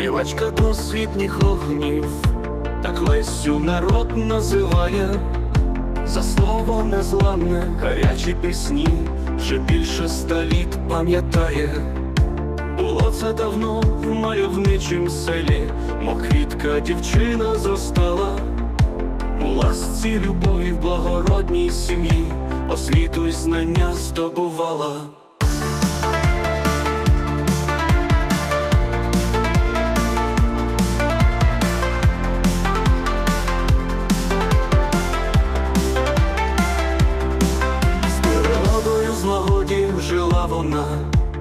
співачка досвітніх огнів, так Лесю народ називає, за слово незламне, гарячі пісні, вже більше ста літ пам'ятає. Було це давно в мальовничім селі, мов квітка дівчина зростала. У ласці любові в благородній сім'ї, освіту й знання здобувала. Вона,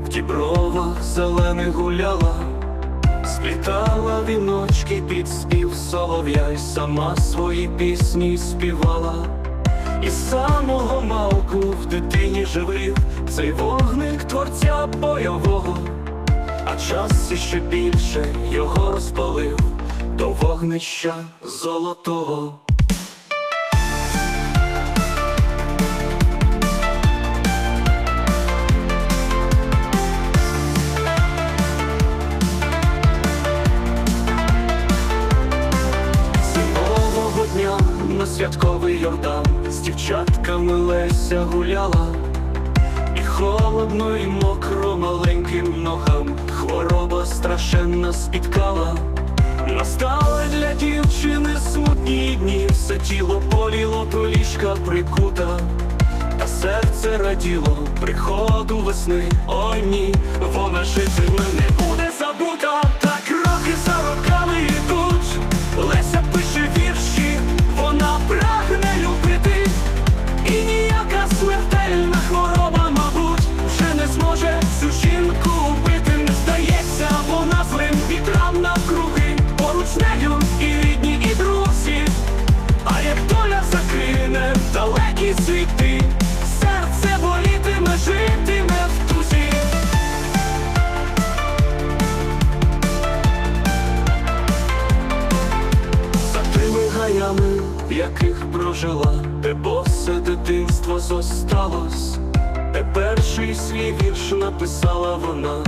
в дібровах зелених гуляла, сплітала віночки під спів солов'я й сама свої пісні співала. І самого малку в дитині живив цей вогник творця бойового, а час іще більше його розпалив до вогнища золотого. Святковий Йордан. З дівчатками Леся гуляла, і холодно, і мокро маленьким ногам. Хвороба страшенна спіткала. Настали для дівчини смутні дні, все тіло боліло до ліжка прикута, та серце раділо приходу весни. Ой ні, вона житиме не буде забута, так роки за роками яких прожила, де босе дитинство зосталось, де перший свій вірш написала вона,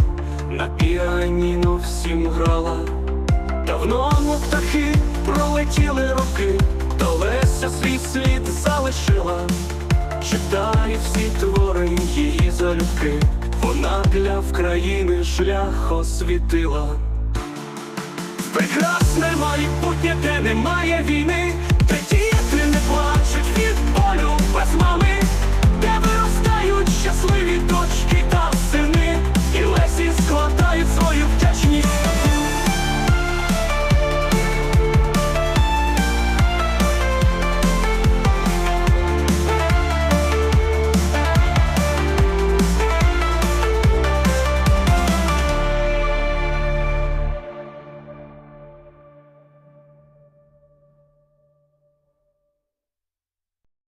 на піаніно всім грала. Давно мов птахи пролетіли роки, та Леся свій слід залишила, читає всі твори її залюбки, вона для вкраїни шлях освітила. Прекрасне майбутнє, де немає війни,